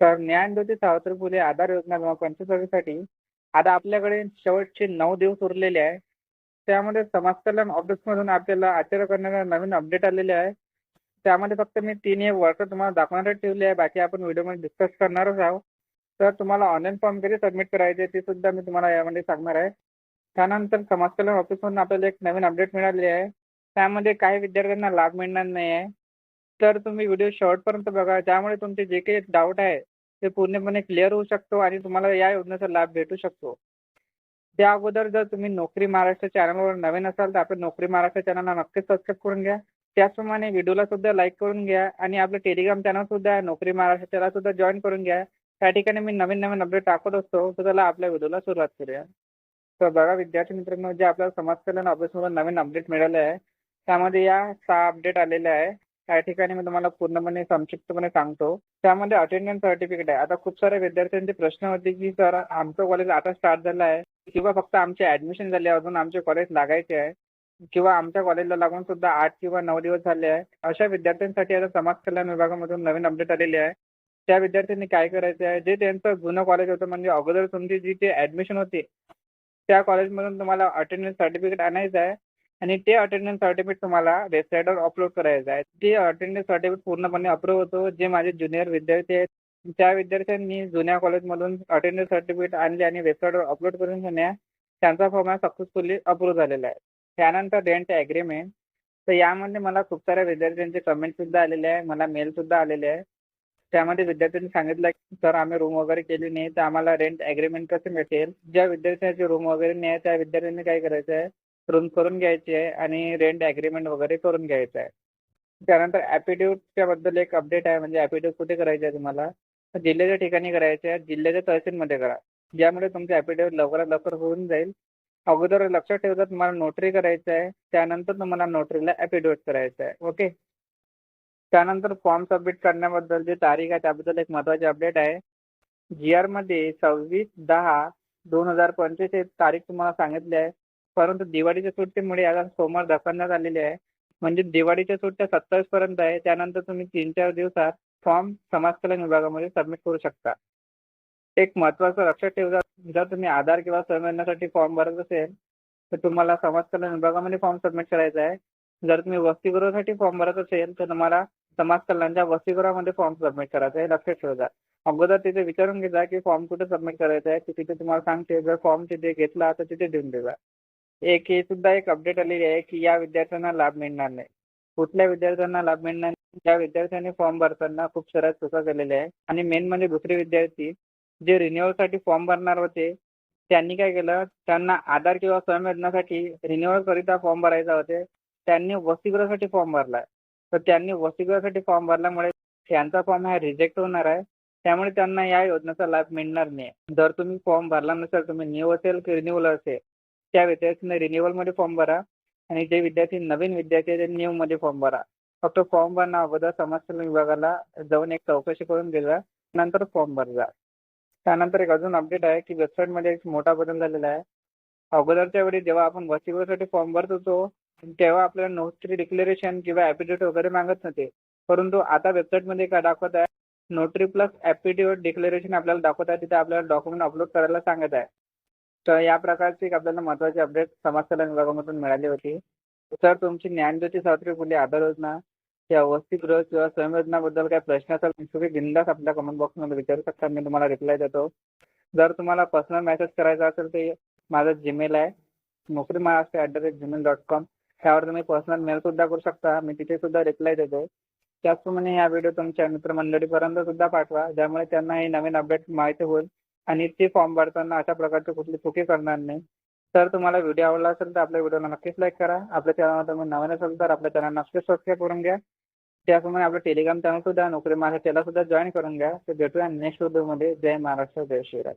तर ज्ञानज्योती सावित्री फुले आधार योजना दोन हजार आता आपल्याकडे शेवटचे नऊ दिवस उरलेले आहे. त्यामध्ये समाज कल्याण ऑफिसमधून आपल्याला आश्चर्य करणारा नवीन अपडेट आलेले आहे. त्यामध्ये फक्त मी तीन एक वर्ष तुम्हाला दाखवणार ठेवले आहे. बाकी आपण व्हिडिओमध्ये डिस्कस करणारच आहोत. तर तुम्हाला ऑनलाईन फॉर्म कधी सबमिट करायचे ते सुद्धा मी तुम्हाला यामध्ये सांगणार आहे. त्यानंतर समाज कल्याण ऑफिसमधून आपल्याला एक नवीन अपडेट मिळाली आहे. त्यामध्ये काही विद्यार्थ्यांना लाभ मिळणार नाही आहे तर तुम्ही व्हिडिओ शेवटपर्यंत बघा. त्यामुळे तुमचे जे काही डाऊट आहे ते पूर्णपणे क्लिअर होऊ शकतो आणि तुम्हाला या योजनेचा लाभ भेटू शकतो. त्या अगोदर जर तुम्ही नोकरी महाराष्ट्र चॅनलवर नवीन असाल तर आपल्या नोकरी महाराष्ट्र चॅनलला नक्कीच सबस्क्राईब करून घ्या. त्याचप्रमाणे व्हिडिओला सुद्धा लाईक करून घ्या आणि आपलं टेलिग्राम चॅनल सुद्धा नोकरी महाराष्ट्र चॅनल सुद्धा जॉईन करून घ्या. त्या ठिकाणी मी नवीन नवीन अपडेट टाकत असतो. तर त्याला आपल्या व्हिडिओला सुरुवात करूया. तर बघा विद्यार्थी मित्रांनो जे आपल्याला समाज कल्याण ऑफिसमधून नवीन अपडेट मिळाले आहे त्यामध्ये या सहा अपडेट आलेले आहे. या ठिकाणी मी तुम्हाला पूर्णपणे संक्षिप्तपणे सांगतो. त्यामध्ये अटेंडन्स सर्टिफिकेट आहे. आता खूप साऱ्या विद्यार्थ्यांचे प्रश्न होते की सर आमचं कॉलेज आता स्टार्ट झालं आहे. किंवा फक्त आमचे ऍडमिशन झाले अजून आमचे कॉलेज लागायचे आहे. किंवा आमच्या कॉलेजला लागून सुद्धा आठ किंवा नऊ दिवस झाले आहे. अशा विद्यार्थ्यांसाठी आता समाज कल्याण विभागामधून नवीन अपडेट आलेली आहे. त्या विद्यार्थ्यांनी काय करायचं आहे? जे त्यांचं जुनं कॉलेज होतं म्हणजे अगोदर तुमची जी ते ऍडमिशन होती त्या कॉलेजमधून तुम्हाला अटेंडन्स सर्टिफिकेट आणायचं आहे. आणि ते अटेंडन्स सर्टिफिकेट तुम्हाला वेबसाईटवर अपलोड करायचं आहे. ते अटेंडन्स सर्टिफिकेट पूर्णपणे अप्रूव्ह होतो. जे माझे ज्युनियर विद्यार्थी आहेत त्या विद्यार्थ्यांनी जुन्या कॉलेजमधून अटेंडन्स सर्टिफिकेट आणले आणि वेबसाईटवर अपलोड करून घेण्या त्यांचा फॉर्म सक्सेसफुली अप्रूव्ह झालेला आहे. त्यानंतर रेंट ॲग्रीमेंट तर यामध्ये मला खूप साऱ्या विद्यार्थ्यांचे कमेंट सुद्धा आलेले आहे. मला मेल सुद्धा आलेले आहे. त्यामध्ये विद्यार्थ्यांनी सांगितलं की सर आम्ही रूम वगैरे केली नाही तर आम्हाला रेंट ॲग्रीमेंट कसं भेटेल ज्या विद्यार्थ्यांची रूम वगैरे नाही आहे त्या विद्यार्थ्यांनी काय करायचं आहे रूम करून घ्यायची आहे आणि रेंट ॲग्रीमेंट वगैरे करून घ्यायचं आहे. त्यानंतर ॲफिडेविटच्या बद्दल एक अपडेट आहे म्हणजे ॲफिडेविट कुठे करायचे आहे तुम्हाला? जिल्ह्याच्या ठिकाणी करायचे आहे जिल्ह्याच्या तहसीलमध्ये करा. ज्यामुळे तुमचं ॲफिडेविट लवकरात लवकर होऊन जाईल. अगोदर लक्षात ठेवता तुम्हाला नोटरी करायचं आहे त्यानंतर तुम्हाला नोटरीला ॲफिडेविट करायचं आहे ओके त्यानंतर फॉर्म सबमिट करण्याबद्दल जी तारीख आहे त्याबद्दल एक महत्त्वाची अपडेट आहे. जी आरमध्ये सव्वीस दहा दोन हजार पंचवीस हे तारीख तुम्हाला सांगितली आहे. परंतु दिवाळीच्या सुट्टीमुळे याला सोमवार ढकलण्यात आलेले आहे. म्हणजे दिवाळीच्या सुट्ट्या सत्तावीस पर्यंत आहे. त्यानंतर तुम्ही तीन चार दिवसात फॉर्म समाज कल्याण विभागामध्ये सबमिट करू शकता. एक महत्त्वाचं लक्षात ठेवा जर तुम्ही आधार किंवा संवेदनासाठी फॉर्म भरत असेल तर तुम्हाला समाज कल्याण विभागामध्ये फॉर्म सबमिट करायचा आहे. जर तुम्ही वसतिगृहासाठी फॉर्म भरत असेल तर तुम्हाला समाज कल्याणच्या वसतिगृहामध्ये फॉर्म सबमिट करायचा आहे. लक्षात ठेवा अगोदर तिथे विचारून घेता की फॉर्म कुठे सबमिट करायचा आहे तिथे तुम्हाला सांगते जर फॉर्म तिथे घेतला तर तिथे देऊन देजा. एक हे सुद्धा एक अपडेट आलेली आहे की या विद्यार्थ्यांना लाभ मिळणार नाही. कुठल्या विद्यार्थ्यांना लाभ मिळणार ज्या विद्यार्थ्यांनी फॉर्म भरताना खूप साऱ्या चुका केलेल्या आहे आणि मेन म्हणजे दुसरे विद्यार्थी जे रिन्युअलसाठी फॉर्म भरणार होते त्यांनी काय केलं? त्यांना आधार किंवा संवेदनासाठी रिन्युअल करिता फॉर्म भरायचा होते. त्यांनी वसतिगृहासाठी फॉर्म भरला तर त्यांनी वसतिगृहासाठी फॉर्म भरल्यामुळे त्यांचा फॉर्म हा रिजेक्ट होणार आहे. त्यामुळे त्यांना या योजनेचा लाभ मिळणार नाही. जर तुम्ही फॉर्म भरला नसेल तुम्ही न्यू असेल की रिन्युअल असेल त्या विद्यार्थ्यांनी रिन्युअलमध्ये फॉर्म भरा आणि जे विद्यार्थी नवीन विद्यार्थी आहेत ते न्यूमध्ये फॉर्म भरा. फक्त फॉर्म भरणं अगोदर समाज कल्याण विभागाला जाऊन एक चौकशी करून दिला नंतर फॉर्म भरला त्यानंतर एक अजून अपडेट आहे की वेबसाईटमध्ये एक मोठा बदल झालेला आहे. अगोदरच्या वेळी जेव्हा आपण वसतिगृहासाठी फॉर्म भरत होतो तेव्हा आपल्याला नोटरी डिक्लेरेशन किंवा ॲफिडेविट वगैरे मागत नव्हते. परंतु आता वेबसाईटमध्ये काय दाखवत आहे. नोटरी प्लस ॲफिडेविट डिक्लेरेशन आपल्याला दाखवत आहे तिथे आपल्याला डॉक्युमेंट अपलोड करायला सांगत आहे. तर या प्रकारची एक आपल्याला महत्त्वाचे अपडेट समाज कल्याण विभागामधून मिळाली होती. सर तुमची ज्ञानज्योती सावित्री फुले आधार योजना या वसतिगृह किंवा स्वयंयोजनाबद्दल काही प्रश्न असेल तुम्ही बिंदास आपल्या कमेंट बॉक्समध्ये विचारू शकता मी तुम्हाला रिप्लाय देतो. जर तुम्हाला पर्सनल मेसेज करायचा असेल तर माझा जीमेल आहे. Naukri Maharashtra at the rate Gmail dot com त्यावर तुम्ही पर्सनल मेल सुद्धा करू शकता मी तिथे सुद्धा रिप्लाय देतो. त्याचप्रमाणे हा व्हिडिओ तुमच्या मित्रमंडळीपर्यंत सुद्धा पाठवा ज्यामुळे त्यांना ही नवीन अपडेट माहिती होईल. आणि ते फॉर्म भरताना अशा प्रकारचे कुठली चुकी करणार नाही. तर तुम्हाला व्हिडिओ आवडला असेल तर आपल्या व्हिडिओला नक्कीच लाईक करा. आपल्या चॅनलवर तुम्ही नवीन असेल तर आपल्या चॅनल नक्कीच सबस्क्राईब करून घ्या. त्याप्रमाणे आपलं टेलिग्राम चॅनल सुद्धा नोकरी माझ्या त्याला सुद्धा जॉईन करून घ्या. तर भेटूया नेक्स्ट व्हिडिओमध्ये जय महाराष्ट्र जय शिवराज